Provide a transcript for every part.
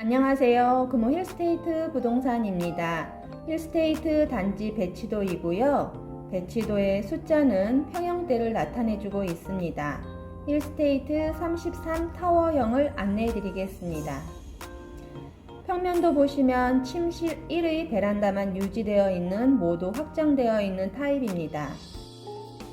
안녕하세요. 금호 힐스테이트 부동산입니다. 힐스테이트 단지 배치도이고요. 배치도의 숫자는 평형대를 나타내주고 있습니다. 힐스테이트 33 타워형을 안내해 드리겠습니다. 평면도 보시면 침실 1의 베란다만 유지되어 있는 모두 확장되어 있는 타입입니다.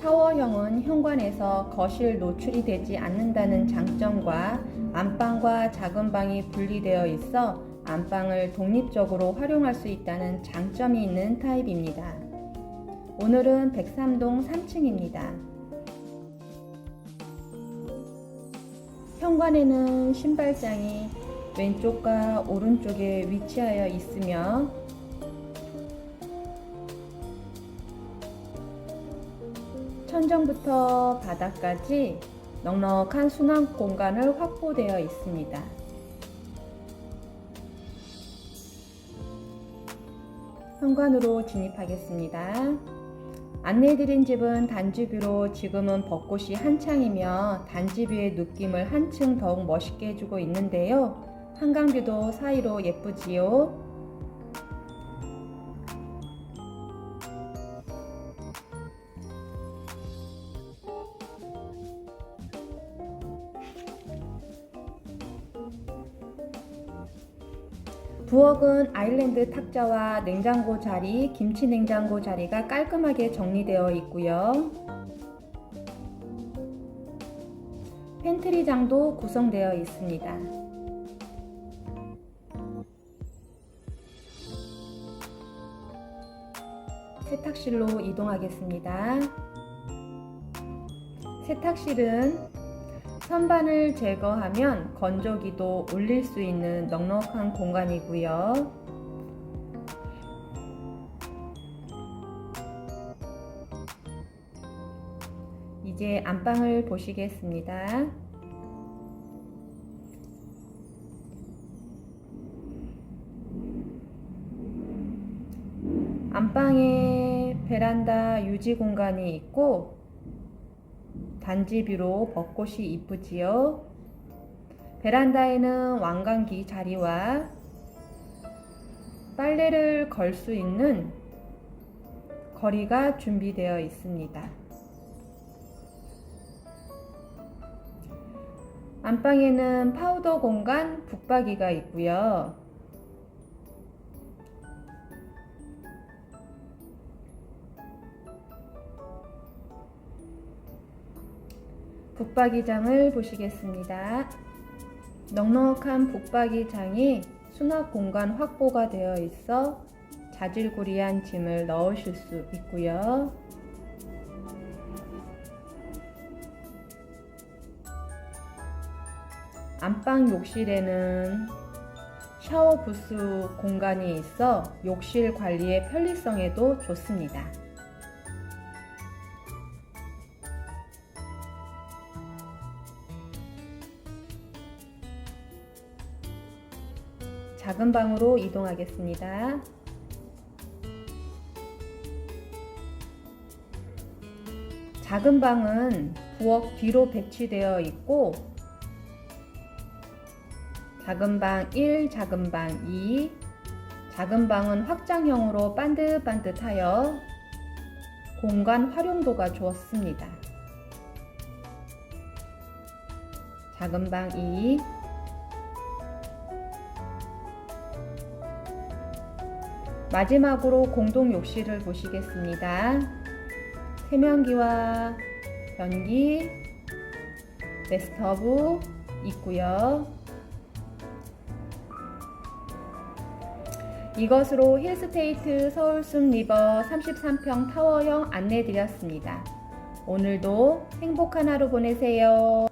타워형은 현관에서 거실 노출이 되지 않는다는 장점과 안방과 작은 방이 분리되어 있어 안방을 독립적으로 활용할 수 있다는 장점이 있는 타입입니다. 오늘은 103동 3층입니다. 현관에는 신발장이 왼쪽과 오른쪽에 위치하여 있으며 천정부터 바닥까지 넉넉한 수납 공간을 확보되어 있습니다. 현관으로 진입하겠습니다. 안내해드린 집은 단지뷰로 지금은 벚꽃이 한창이며 단지뷰의 느낌을 한층 더욱 멋있게 해주고 있는데요. 한강뷰도 사이로 예쁘지요. 부엌은 아일랜드 탁자와 냉장고 자리, 김치 냉장고 자리가 깔끔하게 정리되어 있고요. 팬트리장도 구성되어 있습니다. 세탁실로 이동하겠습니다. 세탁실은 선반을 제거하면 건조기도 올릴 수 있는 넉넉한 공간이고요. 이제 안방을 보시겠습니다. 안방에 베란다 유지 공간이 있고 단지뷰로 벚꽃이 이쁘지요. 베란다에는 왕관기 자리와 빨래를 걸 수 있는 거리가 준비되어 있습니다. 안방에는 파우더 공간 북박이가 있고요. 북박이장을 보시겠습니다. 넉넉한 북박이장이 수납 공간 확보가 되어 있어 자질구리한 짐을 넣으실 수 있고요. 안방 욕실에는 샤워 부스 공간이 있어 욕실 관리의 편리성에도 좋습니다. 작은 방으로 이동하겠습니다. 작은 방은 부엌 뒤로 배치되어 있고 작은 방 1, 작은 방 2, 작은 방은 확장형으로 반듯반듯하여 공간 활용도가 좋습니다. 작은 방 2, 마지막으로 공동 욕실을 보시겠습니다. 세면기와 변기, 베스터브 있고요. 이것으로 힐스테이트 서울숲 리버 33평 타워형 안내 드렸습니다. 오늘도 행복한 하루 보내세요.